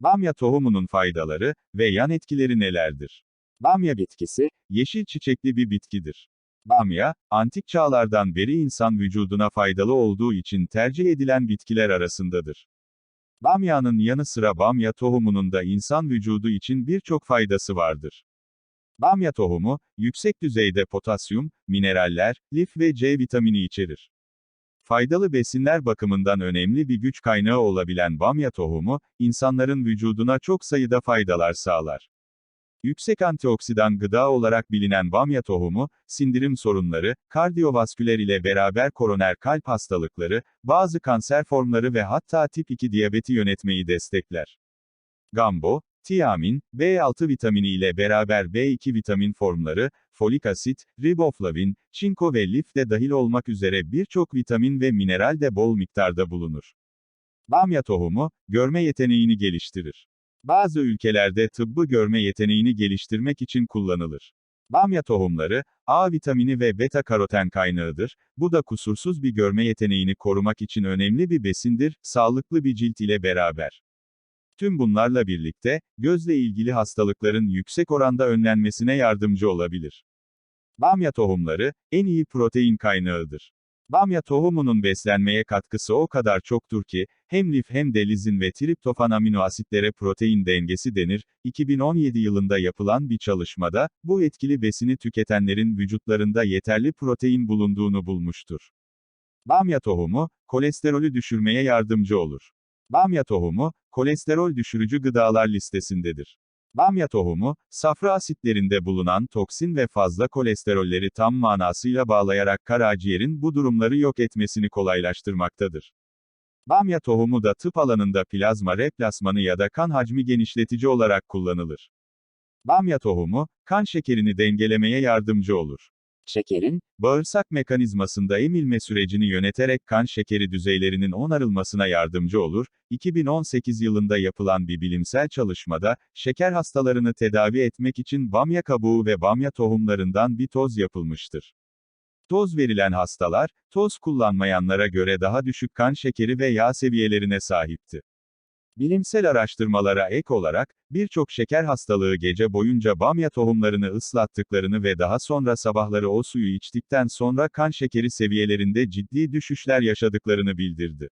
Bamya tohumunun faydaları ve yan etkileri nelerdir? Bamya bitkisi, yeşil çiçekli bir bitkidir. Bamya, antik çağlardan beri insan vücuduna faydalı olduğu için tercih edilen bitkiler arasındadır. Bamyanın yanı sıra bamya tohumunun da insan vücudu için birçok faydası vardır. Bamya tohumu, yüksek düzeyde potasyum, mineraller, lif ve C vitamini içerir. Faydalı besinler bakımından önemli bir güç kaynağı olabilen bamya tohumu, insanların vücuduna çok sayıda faydalar sağlar. Yüksek antioksidan gıda olarak bilinen bamya tohumu, sindirim sorunları, kardiyovasküler ile beraber koroner kalp hastalıkları, bazı kanser formları ve hatta tip 2 diyabeti yönetmeyi destekler. Gambo, tiamin, B6 vitamini ile beraber B2 vitamin formları, folik asit, riboflavin, çinko ve lif de dahil olmak üzere birçok vitamin ve mineral de bol miktarda bulunur. Bamya tohumu, görme yeteneğini geliştirir. Bazı ülkelerde tıbbı görme yeteneğini geliştirmek için kullanılır. Bamya tohumları, A vitamini ve beta karoten kaynağıdır, bu da kusursuz bir görme yeteneğini korumak için önemli bir besindir, sağlıklı bir cilt ile beraber. Tüm bunlarla birlikte, gözle ilgili hastalıkların yüksek oranda önlenmesine yardımcı olabilir. Bamya tohumları, en iyi protein kaynağıdır. Bamya tohumunun beslenmeye katkısı o kadar çoktur ki, hem lif hem de lizin ve triptofan amino asitlere protein dengesi denir. 2017 yılında yapılan bir çalışmada, bu etkili besini tüketenlerin vücutlarında yeterli protein bulunduğunu bulmuştur. Bamya tohumu, kolesterolü düşürmeye yardımcı olur. Bamya tohumu, kolesterol düşürücü gıdalar listesindedir. Bamya tohumu, safra asitlerinde bulunan toksin ve fazla kolesterolleri tam manasıyla bağlayarak karaciğerin bu durumları yok etmesini kolaylaştırmaktadır. Bamya tohumu da tıp alanında plazma replasmanı ya da kan hacmi genişletici olarak kullanılır. Bamya tohumu, kan şekerini dengelemeye yardımcı olur. Şekerin, bağırsak mekanizmasında emilme sürecini yöneterek kan şekeri düzeylerinin onarılmasına yardımcı olur. 2018 yılında yapılan bir bilimsel çalışmada, şeker hastalarını tedavi etmek için bamya kabuğu ve bamya tohumlarından bir toz yapılmıştır. Toz verilen hastalar, toz kullanmayanlara göre daha düşük kan şekeri ve yağ seviyelerine sahipti. Bilimsel araştırmalara ek olarak, birçok şeker hastalığı gece boyunca bamya tohumlarını ıslattıklarını ve daha sonra sabahları o suyu içtikten sonra kan şekeri seviyelerinde ciddi düşüşler yaşadıklarını bildirdi.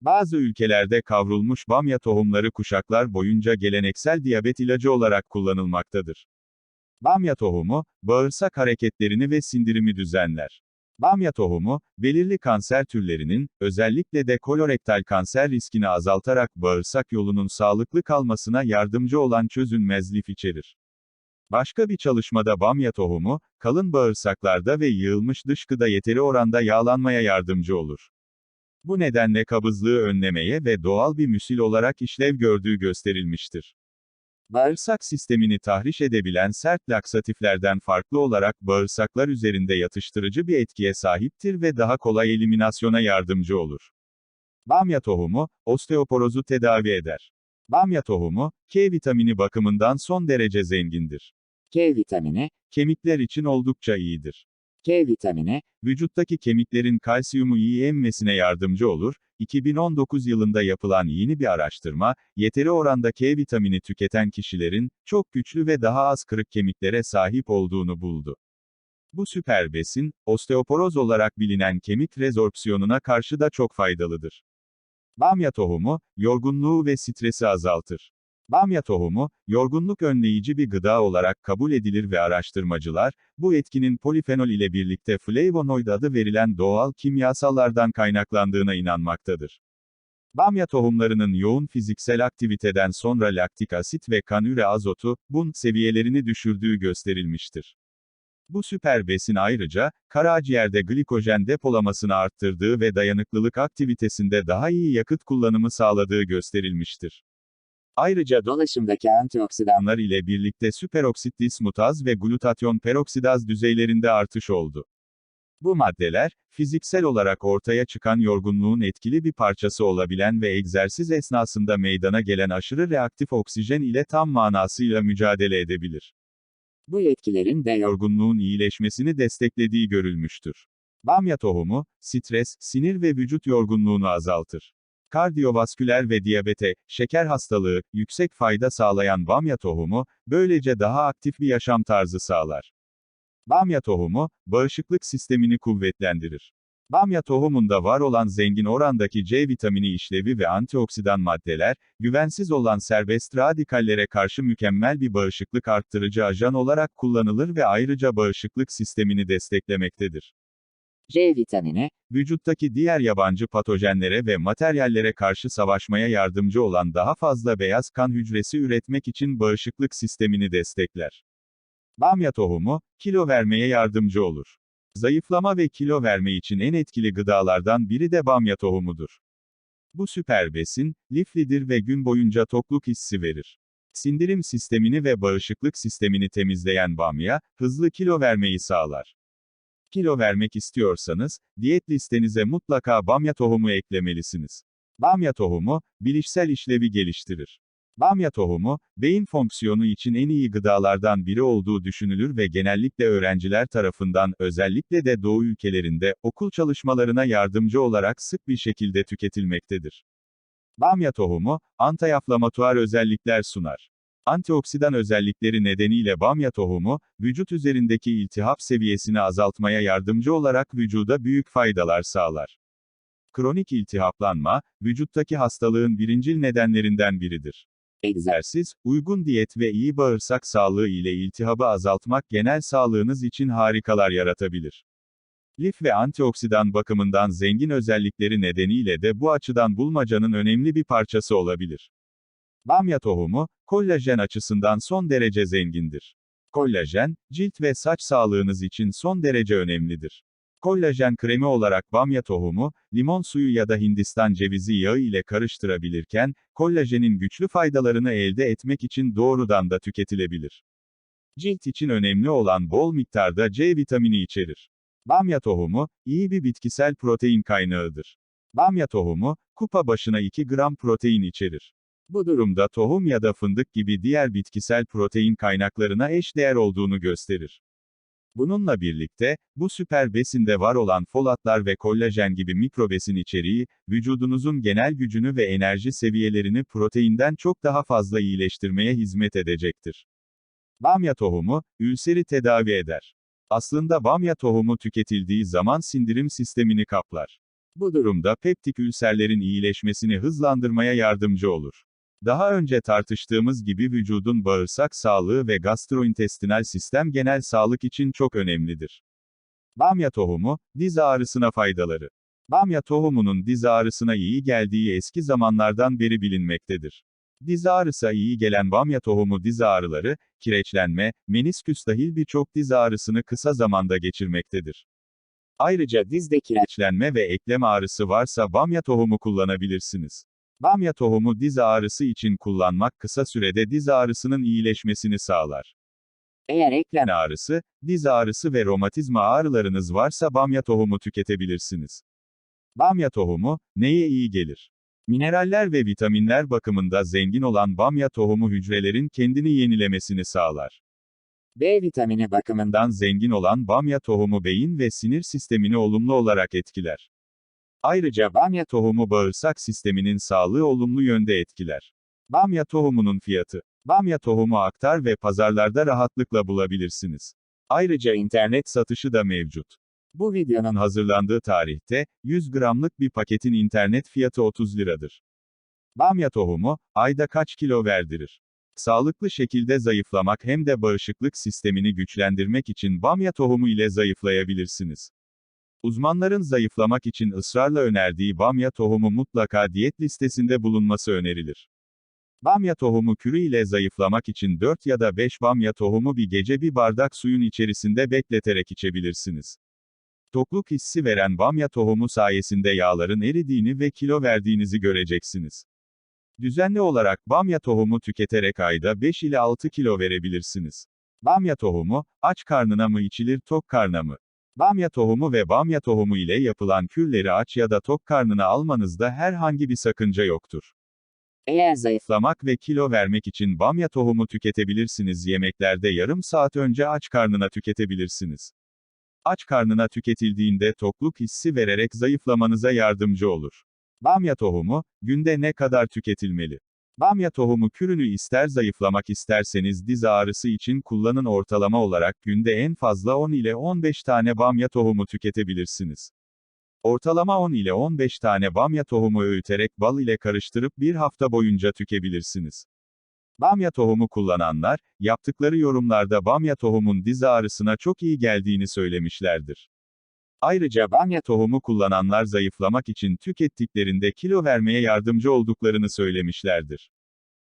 Bazı ülkelerde kavrulmuş bamya tohumları kuşaklar boyunca geleneksel diyabet ilacı olarak kullanılmaktadır. Bamya tohumu, bağırsak hareketlerini ve sindirimi düzenler. Bamya tohumu, belirli kanser türlerinin, özellikle de kolorektal kanser riskini azaltarak bağırsak yolunun sağlıklı kalmasına yardımcı olan çözünmez lif içerir. Başka bir çalışmada bamya tohumu, kalın bağırsaklarda ve yığılmış dışkıda yeteri oranda yağlanmaya yardımcı olur. Bu nedenle kabızlığı önlemeye ve doğal bir müsil olarak işlev gördüğü gösterilmiştir. Bağırsak sistemini tahriş edebilen sert laksatiflerden farklı olarak bağırsaklar üzerinde yatıştırıcı bir etkiye sahiptir ve daha kolay eliminasyona yardımcı olur. Bamya tohumu, osteoporozu tedavi eder. Bamya tohumu, K vitamini bakımından son derece zengindir. K vitamini, Kemikler için oldukça iyidir. K vitamini, Vücuttaki kemiklerin kalsiyumu iyi emmesine yardımcı olur. 2019 yılında yapılan yeni bir araştırma, yeteri oranda K vitamini tüketen kişilerin, çok güçlü ve daha az kırık kemiklere sahip olduğunu buldu. Bu süper besin, osteoporoz olarak bilinen kemik rezorpsiyonuna karşı da çok faydalıdır. Bamya tohumu, yorgunluğu ve stresi azaltır. Bamya tohumu, yorgunluk önleyici bir gıda olarak kabul edilir ve araştırmacılar, bu etkinin polifenol ile birlikte flavonoid adı verilen doğal kimyasallardan kaynaklandığına inanmaktadır. Bamya tohumlarının yoğun fiziksel aktiviteden sonra laktik asit ve kanüre azotu, bun seviyelerini düşürdüğü gösterilmiştir. Bu süper besin ayrıca, karaciğerde glikojen depolamasını arttırdığı ve dayanıklılık aktivitesinde daha iyi yakıt kullanımı sağladığı gösterilmiştir. Ayrıca dolaşımdaki antioksidan, Bunlar ile birlikte süperoksit dismutaz ve glutatyon peroksidaz düzeylerinde artış oldu. Bu maddeler, fiziksel olarak ortaya çıkan yorgunluğun etkili bir parçası olabilen ve egzersiz esnasında meydana gelen aşırı reaktif oksijen ile tam manasıyla mücadele edebilir. bu etkilerin de Yorgunluğun iyileşmesini desteklediği görülmüştür. Bamya tohumu, stres, sinir ve vücut yorgunluğunu azaltır. Kardiyovasküler ve diyabete, şeker hastalığı, yüksek fayda sağlayan bamya tohumu, böylece daha aktif bir yaşam tarzı sağlar. Bamya tohumu, bağışıklık sistemini kuvvetlendirir. Bamya tohumunda var olan zengin orandaki C vitamini işlevi ve antioksidan maddeler, güvensiz olan serbest radikallere karşı mükemmel bir bağışıklık arttırıcı ajan olarak kullanılır ve ayrıca bağışıklık sistemini desteklemektedir. C vitamini, Vücuttaki diğer yabancı patojenlere ve materyallere karşı savaşmaya yardımcı olan daha fazla beyaz kan hücresi üretmek için bağışıklık sistemini destekler. Bamya tohumu, kilo vermeye yardımcı olur. Zayıflama ve kilo verme için en etkili gıdalardan biri de bamya tohumudur. Bu süper besin, liflidir ve gün boyunca tokluk hissi verir. Sindirim sistemini ve bağışıklık sistemini temizleyen bamya, hızlı kilo vermeyi sağlar. Kilo vermek istiyorsanız, diyet listenize mutlaka bamya tohumu eklemelisiniz. Bamya tohumu, bilişsel işlevi geliştirir. Bamya tohumu, beyin fonksiyonu için en iyi gıdalardan biri olduğu düşünülür ve genellikle öğrenciler tarafından, özellikle de Doğu ülkelerinde, okul çalışmalarına yardımcı olarak sık bir şekilde tüketilmektedir. Bamya tohumu, antiyaflamatuar özellikler sunar. Antioksidan özellikleri nedeniyle bamya tohumu, vücut üzerindeki iltihap seviyesini azaltmaya yardımcı olarak vücuda büyük faydalar sağlar. Kronik iltihaplanma, vücuttaki hastalığın birincil nedenlerinden biridir. Egzersiz, uygun diyet ve iyi bağırsak sağlığı ile iltihabı azaltmak genel sağlığınız için harikalar yaratabilir. Lif ve antioksidan bakımından zengin özellikleri nedeniyle de bu açıdan bulmacanın önemli bir parçası olabilir. Bamya tohumu, kollajen açısından son derece zengindir. Kollajen, cilt ve saç sağlığınız için son derece önemlidir. Kollajen kremi olarak bamya tohumu, limon suyu ya da Hindistan cevizi yağı ile karıştırabilirken, kollajenin güçlü faydalarını elde etmek için doğrudan da tüketilebilir. Cilt için önemli olan bol miktarda C vitamini içerir. Bamya tohumu, iyi bir bitkisel protein kaynağıdır. Bamya tohumu, kupa başına 2 gram protein içerir. Bu durumda tohum ya da fındık gibi diğer bitkisel protein kaynaklarına eşdeğer olduğunu gösterir. Bununla birlikte, bu süper besinde var olan folatlar ve kollajen gibi mikrobesin içeriği, vücudunuzun genel gücünü ve enerji seviyelerini proteinden çok daha fazla iyileştirmeye hizmet edecektir. Bamya tohumu, ülseri tedavi eder. Aslında bamya tohumu tüketildiği zaman sindirim sistemini kaplar. Bu durumda peptik ülserlerin iyileşmesini hızlandırmaya yardımcı olur. Daha önce tartıştığımız gibi vücudun bağırsak sağlığı ve gastrointestinal sistem genel sağlık için çok önemlidir. Bamya tohumu, diz ağrısına faydaları. Bamya tohumunun diz ağrısına iyi geldiği eski zamanlardan beri bilinmektedir. Diz ağrısı iyi gelen bamya tohumu diz ağrıları, kireçlenme, menisküs dahil birçok diz ağrısını kısa zamanda geçirmektedir. Ayrıca dizde kireçlenme ve eklem ağrısı varsa bamya tohumu kullanabilirsiniz. Bamya tohumu diz ağrısı için kullanmak kısa sürede diz ağrısının iyileşmesini sağlar. eğer Eklen ağrısı, diz ağrısı ve romatizma ağrılarınız varsa bamya tohumu tüketebilirsiniz. Bamya tohumu, neye iyi gelir? Mineraller ve vitaminler bakımında zengin olan bamya tohumu hücrelerin kendini yenilemesini sağlar. B vitamini bakımından zengin olan bamya tohumu beyin ve sinir sistemini olumlu olarak etkiler. Ayrıca bamya tohumu bağırsak sisteminin sağlığı olumlu yönde etkiler. Bamya tohumunun fiyatı. Bamya tohumu aktar ve pazarlarda rahatlıkla bulabilirsiniz. Ayrıca internet satışı da mevcut. bu videonun Hazırlandığı tarihte, 100 gramlık bir paketin internet fiyatı 30 liradır. Bamya tohumu, ayda kaç kilo verdirir? Sağlıklı şekilde zayıflamak hem de bağışıklık sistemini güçlendirmek için bamya tohumu ile zayıflayabilirsiniz. Uzmanların zayıflamak için ısrarla önerdiği bamya tohumu mutlaka diyet listesinde bulunması önerilir. Bamya tohumu kürü ile zayıflamak için 4 ya da 5 bamya tohumu bir gece bir bardak suyun içerisinde bekleterek içebilirsiniz. Tokluk hissi veren bamya tohumu sayesinde yağların eridiğini ve kilo verdiğinizi göreceksiniz. Düzenli olarak bamya tohumu tüketerek ayda 5 ile 6 kilo verebilirsiniz. Bamya tohumu, aç karnına mı içilir tok karnına mı? Bamya tohumu ve bamya tohumu ile yapılan kürleri aç ya da tok karnına almanızda herhangi bir sakınca yoktur. eğer zayıf Zayıflamak ve kilo vermek için bamya tohumu tüketebilirsiniz. Yemeklerde yarım saat önce aç karnına tüketebilirsiniz. Aç karnına tüketildiğinde tokluk hissi vererek zayıflamanıza yardımcı olur. Bamya tohumu, günde ne kadar tüketilmeli? Bamya tohumu kürünü ister zayıflamak isterseniz diz ağrısı için kullanın ortalama olarak günde en fazla 10 ile 15 tane bamya tohumu tüketebilirsiniz. Ortalama 10 ile 15 tane bamya tohumu öğüterek bal ile karıştırıp bir hafta boyunca tükebilirsiniz. Bamya tohumu kullananlar, yaptıkları yorumlarda bamya tohumun diz ağrısına çok iyi geldiğini söylemişlerdir. Ayrıca bamya tohumu kullananlar zayıflamak için tükettiklerinde kilo vermeye yardımcı olduklarını söylemişlerdir.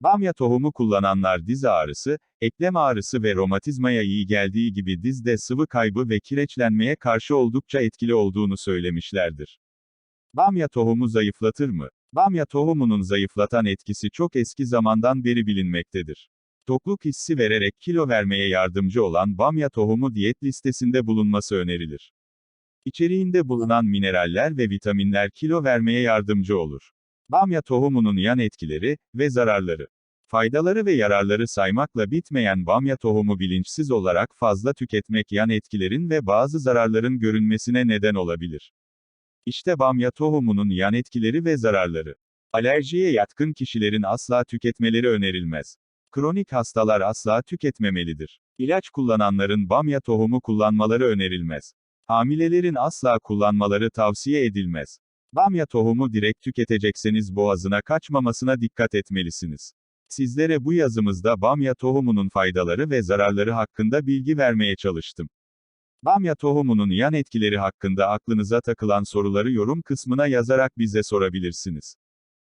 Bamya tohumu kullananlar diz ağrısı, eklem ağrısı ve romatizmaya iyi geldiği gibi dizde sıvı kaybı ve kireçlenmeye karşı oldukça etkili olduğunu söylemişlerdir. Bamya tohumu zayıflatır mı? Bamya tohumunun zayıflatan etkisi çok eski zamandan beri bilinmektedir. Tokluk hissi vererek kilo vermeye yardımcı olan bamya tohumu diyet listesinde bulunması önerilir. İçeriğinde bulunan mineraller ve vitaminler kilo vermeye yardımcı olur. Bamya tohumunun yan etkileri ve zararları. Faydaları ve yararları saymakla bitmeyen bamya tohumu bilinçsiz olarak fazla tüketmek yan etkilerin ve bazı zararların görünmesine neden olabilir. İşte bamya tohumunun yan etkileri ve zararları. Alerjiye yatkın kişilerin asla tüketmeleri önerilmez. Kronik hastalar asla tüketmemelidir. İlaç kullananların bamya tohumu kullanmaları önerilmez. Hamilelerin asla kullanmaları tavsiye edilmez. Bamya tohumu direkt tüketecekseniz boğazına kaçmamasına dikkat etmelisiniz. Sizlere bu yazımızda bamya tohumunun faydaları ve zararları hakkında bilgi vermeye çalıştım. Bamya tohumunun yan etkileri hakkında aklınıza takılan soruları yorum kısmına yazarak bize sorabilirsiniz.